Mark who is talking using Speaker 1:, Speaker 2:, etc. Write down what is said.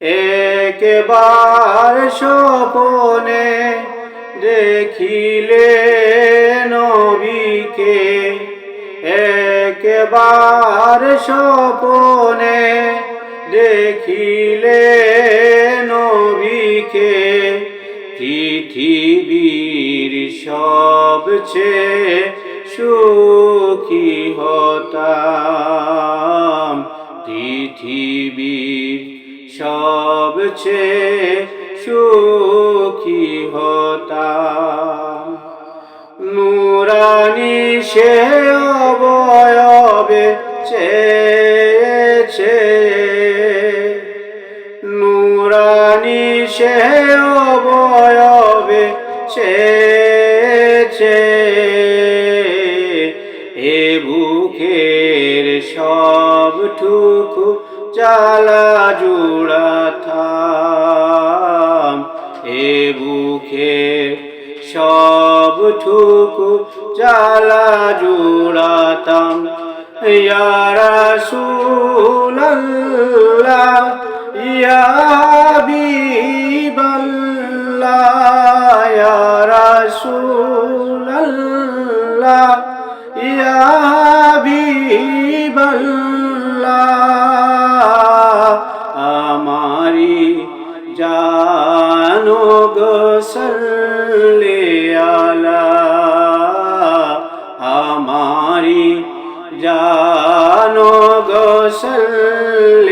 Speaker 1: একবার স্বপনে দেখিলে নবীকে একবার স্বপনে দেখিলে নবীকে পৃথিবীর সবচেয়ে সুখী হতাম পৃথিবীর সবচেয়ে সুখী হতাম। নুরানি সে অবয়বে চেয়েছে। নুরানি সে অবয়বে চেয়েছে এ বুকের সবটুকু জ্বালা জোড়া থাম। এ বুকের সবটুকু জ্বালা জোড়াতাম ইয়ারা সুল্লাহ ইয়া আমারি জানো গোসলে আলা আমারি জানো গোসল